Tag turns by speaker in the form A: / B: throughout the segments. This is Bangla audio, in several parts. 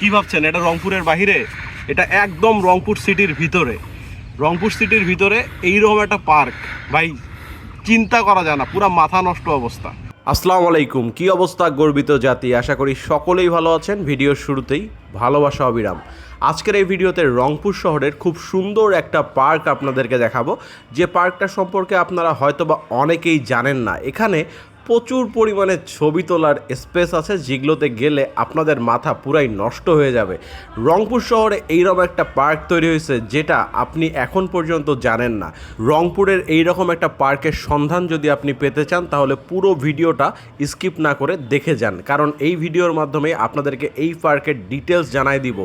A: কি ভাবছেন? এটা রংপুরের বাহিরে? এটা একদম রংপুর সিটির ভিতরে। রংপুর সিটির ভিতরে এইরকম একটা পার্ক। ভাই, চিন্তা করা যায় না, পুরা মাথা নষ্ট অবস্থা। আসসালামু আলাইকুম। কি অবস্থা, গর্বিত জাতি? আশা করি সকলেই ভালো আছেন। ভিডিওর শুরুতেই ভালোবাসা অবিরাম। আজকের এই ভিডিওতে রংপুর শহরের খুব সুন্দর একটা পার্ক আপনাদেরকে দেখাবো। যে পার্কটা সম্পর্কে আপনারা হয়তোবা অনেকেই জানেন না। এখানে প্রচুর পরিমাণে ছবি তোলার স্পেস আছে, যেগুলোতে গেলে আপনাদের মাথা পুরাই নষ্ট হয়ে যাবে। রংপুর শহরে এইরকম একটা পার্ক তৈরি হয়েছে, যেটা আপনি এখন পর্যন্ত জানেন না। রংপুরের এইরকম একটা পার্কের সন্ধান যদি আপনি পেতে চান, তাহলে পুরো ভিডিওটা স্কিপ না করে দেখে যান। কারণ এই ভিডিওর মাধ্যমে আপনাদেরকে এই পার্কের ডিটেলস জানাই দিব।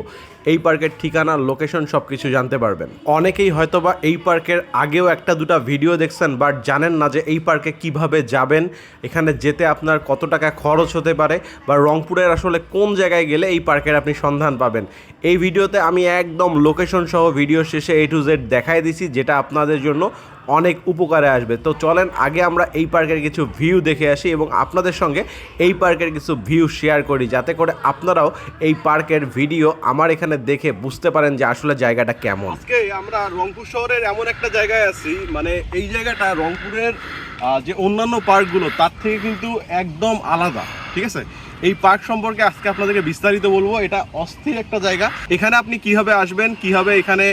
A: এই পার্কের ঠিকানা লোকেশন সব কিছু জানতে পারবেন। অনেকেই হয়তোবা এই পার্কের আগেও একটা দুটা ভিডিও দেখছেন বাট জানেন না যে এই পার্কে কীভাবে যাবেন, এখানে যেতে আপনার কত টাকা খরচ হতে পারে, বা রংপুরের আসলে কোন জায়গায় গেলে এই পার্কের আপনি সন্ধান পাবেন। এই ভিডিওতে আমি একদম লোকেশন সহ ভিডিও শেষে এ টু জেড দেখাই দিছি, যেটা আপনাদের জন্য অনেক উপকারে আসবে। তো চলেন আগে আমরা এই পার্কের কিছু ভিউ দেখে আসি এবং আপনাদের সঙ্গে এই পার্কের কিছু ভিউ শেয়ার করি, যাতে করে আপনারাও এই পার্কের ভিডিও আমার এখানে দেখে বুঝতে পারেন যে আসলে জায়গাটা কেমন। আজকে আমরা রংপুর শহরের এমন একটা জায়গায় আছি মানে এই জায়গাটা রংপুরের যে অন্যান্য পার্কগুলো, তার থেকে কিন্তু একদম আলাদা, ঠিক আছে? এই পার্ক সম্পর্কে আজকে আপনাদেরকে বিস্তারিত বলব। এটা অস্থির একটা জায়গা। এখানে আপনি কীভাবে আসবেন, কীভাবে এখানে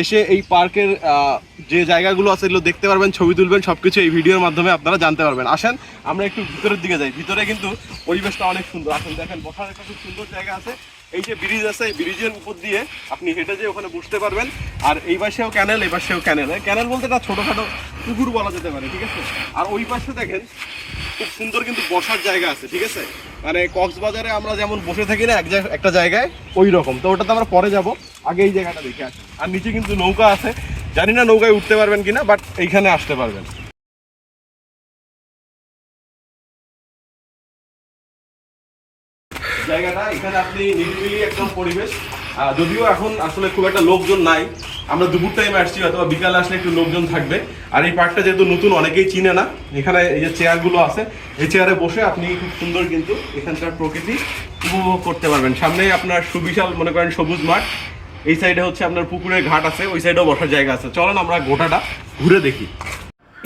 A: এসে এই পার্কের যে জায়গাগুলো আছে এগুলো দেখতে পারবেন, ছবি তুলবেন, সবকিছু এই ভিডিওর মাধ্যমে আপনারা জানতে পারবেন। আসেন, আমরা একটু ভিতরের দিকে যাই। ভিতরে কিন্তু পরিবেশটা অনেক সুন্দর। আসেন, দেখেন, বসার একটা খুব সুন্দর জায়গা আছে। এই যে ব্রিজ আছে ব্রিজের উপর দিয়ে আপনি হেঁটে যেয়ে ওখানে বসতে পারবেন। আর এই পাশেও ক্যানেল, এই পাশেও ক্যানেল। ক্যানেল বলতে এটা ছোটোখাটো পুকুর বলা যেতে পারে, ঠিক আছে? আর ওই পাশে দেখেন খুব সুন্দর কিন্তু বসার জায়গা আছে, ঠিক আছে? মানে কক্সবাজারে আমরা যেমন বসে থাকি না, এক একটা জায়গায় ওই রকম তো ওটাতে আমরা পরে যাব। আগে এই জায়গাটা দেখে আসি। আর নিচে কিন্তু নৌকা আছে। জানি না নৌকায় উঠতে পারবেন কিনা বাট এইখানে আসতে পারবেন। জায়গাটা, এখানে আপনি নিরিবিলি একদম পরিবেশ। যদিও এখন আসলে খুব একটা লোকজন নাই। আমরা দুপুর টাইমে আসছি হয়তো বা বিকালে আসলে একটু লোকজন থাকবে। আর এই পার্কটা যেহেতু নতুন, অনেকেই চিনে না। এখানে এই যে চেয়ারগুলো আছে, এই চেয়ারে বসে আপনি খুব সুন্দর কিন্তু এখানকার প্রকৃতি উপভোগ করতে পারবেন। সামনেই আপনার সুবিশাল, মনে করেন সবুজ মাঠ। এই সাইডে হচ্ছে আপনার পুকুরের ঘাট আছে, ওই সাইডেও বসার জায়গা আছে। চলেন আমরা গোটাটা ঘুরে দেখি।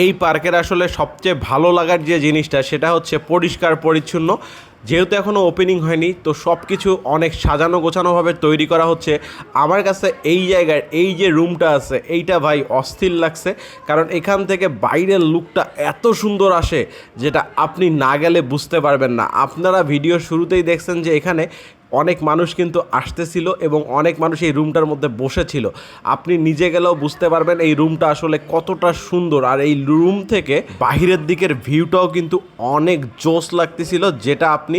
A: এই পার্কের আসলে সবচেয়ে ভালো লাগার যে জিনিসটা, সেটা হচ্ছে পরিষ্কার, পরিচ্ছন্ন। যেহেতু এখনও ওপেনিং হয়নি, তো সব কিছু অনেক সাজানো গোছানোভাবে তৈরি করা হচ্ছে। আমার কাছে এই জায়গায় এই যে রুমটা আছে, এইটা ভাই অস্থির লাগছে। কারণ এখান থেকে বাইরের লুকটা এত সুন্দর আসে, যেটা আপনি না গেলে বুঝতে পারবেন না। আপনারা ভিডিও শুরুতেই দেখছেন যে এখানে অনেক মানুষ কিন্তু আসতেছিল এবং অনেক মানুষ এই রুমটার মধ্যে বসেছিল। আপনি নিজে গেলেও বুঝতে পারবেন এই রুমটা আসলে কতটা সুন্দর। আর এই রুম থেকে বাহিরের দিকের ভিউটাও কিন্তু অনেক জোস লাগতেছিল, যেটা আপনি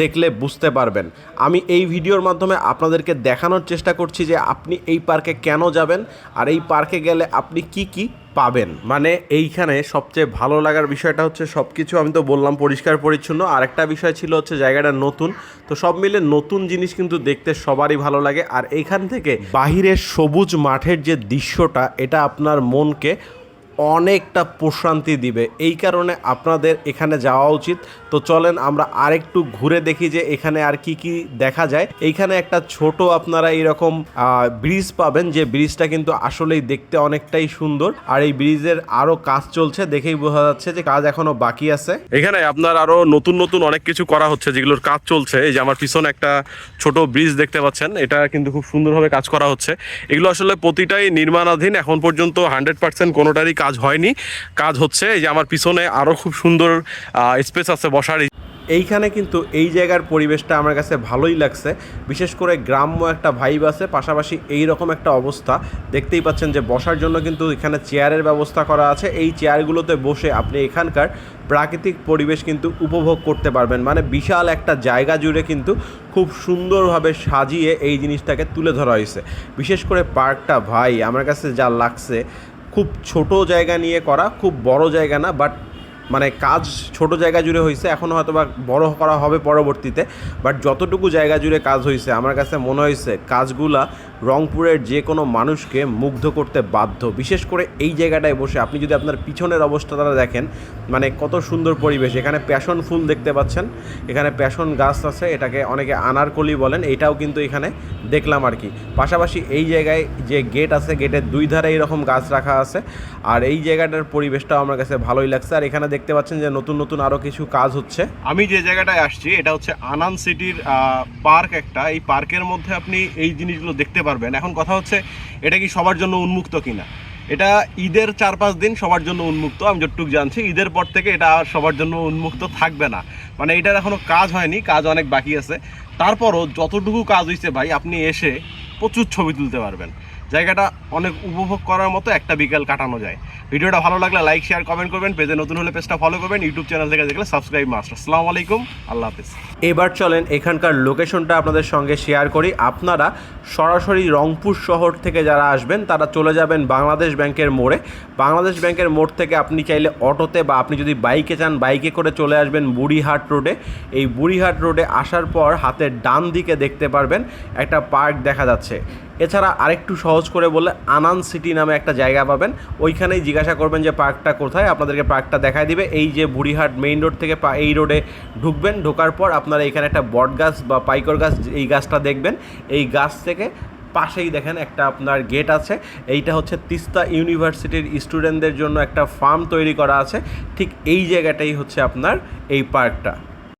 A: দেখলে বুঝতে পারবেন। আমি এই ভিডিওর মাধ্যমে আপনাদেরকে দেখানোর চেষ্টা করছি যে আপনি এই পার্কে কেন যাবেন, আর এই পার্কে গেলে আপনি কি কি পাবেন। মানে এইখানে সবচেয়ে ভালো লাগার বিষয়টা হচ্ছে সব কিছু আমি তো বললাম পরিষ্কার পরিচ্ছন্ন। আর একটা বিষয় ছিল হচ্ছে জায়গাটা নতুন। তো সব মিলে নতুন জিনিস কিন্তু দেখতে সবারই ভালো লাগে। আর এইখান থেকে বাহিরের সবুজ মাঠের যে দৃশ্যটা, এটা আপনার মনকে অনেকটা প্রশান্তি দিবে। এই কারণে আপনাদের এখানে যাওয়া উচিত। তো চলেন আমরা আরেকটু ঘুরে দেখি যে এখানে আর কি কি দেখা যায়। এইখানে একটা ছোট আপনারা এইরকম ব্রিজ পাবেন যে ব্রিজটা কিন্তু আসলেই দেখতে অনেকটাই সুন্দর। আর এই ব্রিজের আরও কাজ চলছে দেখেই বোঝা যাচ্ছে যে কাজ এখনও বাকি আছে। এখানে আপনার আরও নতুন নতুন অনেক কিছু করা হচ্ছে, যেগুলোর কাজ চলছে। এই যে আমার পিছনে একটা ছোট ব্রিজ দেখতে পাচ্ছেন। এটা কিন্তু খুব সুন্দরভাবে কাজ করা হচ্ছে। এগুলো আসলে প্রতিটাই নির্মাণাধীন। এখন পর্যন্ত হান্ড্রেড পার্সেন্ট কোনোটারই কাজ হয়নি। কাজ হচ্ছে এই যে আমার পিছনে আরও খুব সুন্দর স্পেস আছে বসার। এইখানে কিন্তু এই জায়গার পরিবেশটা আমার কাছে ভালোই লাগছে। বিশেষ করে গ্রাম্য একটা ভাইব আছে, পাশাপাশি এই রকম একটা অবস্থা। দেখতেই পাচ্ছেন যে বসার জন্য কিন্তু এখানে চেয়ারের ব্যবস্থা করা আছে। এই চেয়ারগুলোতে বসে আপনি এখানকার প্রাকৃতিক পরিবেশ কিন্তু উপভোগ করতে পারবেন। মানে বিশাল একটা জায়গা জুড়ে কিন্তু খুব সুন্দরভাবে সাজিয়ে এই জিনিসটাকে তুলে ধরা হয়েছে। বিশেষ করে পার্কটা ভাই, আমার কাছে যা লাগছে খুব ছোট জায়গা নিয়ে করা, খুব বড় জায়গা না বাট মানে কাজ ছোট জায়গা জুড়ে হয়েছে এখনও হয়তো বা বড় করা হবে পরবর্তীতে বাট যতটুকু জায়গা জুড়ে কাজ হয়েছে আমার কাছে মনে হয়েছে কাজগুলা রংপুরের যে কোনো মানুষকে মুগ্ধ করতে বাধ্য। বিশেষ করে এই জায়গাটায় বসে আপনি যদি আপনার পিছনের অবস্থাটা দেখেন মানে কত সুন্দর পরিবেশ। এখানে প্যাশন ফুল দেখতে পাচ্ছেন, এখানে প্যাশন গাছ আছে, এটাকে অনেকে আনারকলি বলেন, এটাও কিন্তু এখানে দেখলাম আর কি। পাশাপাশি এই জায়গায় যে গেট আছে, গেটের দুই ধারে এরকম গাছ রাখা আছে, আর এই জায়গাটার পরিবেশটাও আমার কাছে ভালোই লাগছে। আর এখানে দেখতে পাচ্ছেন যে নতুন নতুন আরও কিছু কাজ হচ্ছে। আমি যে জায়গাটায় আসছি, এটা হচ্ছে আনান সিটির পার্ক একটা। এই পার্কের মধ্যে আপনি এই জিনিসগুলো দেখতে পারবেন। এখন কথা হচ্ছে, এটা কি সবার জন্য উন্মুক্ত কিনা? এটা ঈদের চার পাঁচ দিন সবার জন্য উন্মুক্ত, আমি যতটুক জানছি। ঈদের পর থেকে এটা আর সবার জন্য উন্মুক্ত থাকবে না। মানে এটার এখনও কাজ হয়নি, কাজ অনেক বাকি আছে। তারপরও যতটুকু কাজ হয়েছে ভাই, আপনি এসে প্রচুর ছবি তুলতে পারবেন। জায়গাটা অনেক উপভোগ করার মতো একটা বিকেল কাটানো যায়। ভিডিওটা ভালো লাগলে লাইক শেয়ার কমেন্ট করবেন। পেজে নতুন হলে পেজটা ফলো করবেন। ইউটিউব চ্যানেল থেকে দেখলে সাবস্ক্রাইব মাস্টার আসসালামু আলাইকুম। আল্লাহ হাফিজ। এবার চলেন এখানকার লোকেশনটা আপনাদের সঙ্গে শেয়ার করি। আপনারা সরাসরি রংপুর শহর থেকে যারা আসবেন, তারা চলে যাবেন বাংলাদেশ ব্যাংকের মোড়ে। বাংলাদেশ ব্যাংকের মোড় থেকে আপনি চাইলে অটোতে বা আপনি যদি বাইকে চান বাইকে করে চলে আসবেন বুড়িহাট রোডে এই বুড়িহাট রোডে আসার পর হাতের ডান দিকে দেখতে পারবেন একটা পার্ক দেখা যাচ্ছে। এছাড়া আরেকটু সহজ করে বললে আনান সিটি নামে একটা জায়গা পাবেন। ওইখানেই জিজ্ঞাসা করবেন যে পার্কটা কোথায়, আপনাদেরকে পার্কটা দেখায় দিবে। এই যে বুড়িহাট মেইন রোড থেকে এই রোডে ঢুকবেন, ঢোকার পর আপনারা এখানে একটা বট গাছ বা পাইকর গাছ, এই গাছটা দেখবেন। এই গাছ থেকে পাশেই দেখেন একটা আপনার গেট আছে। এইটা হচ্ছে তিস্তা ইউনিভার্সিটির স্টুডেন্টদের জন্য একটা ফার্ম তৈরি করা আছে। ঠিক এই জায়গাটাই হচ্ছে আপনার এই পার্কটা।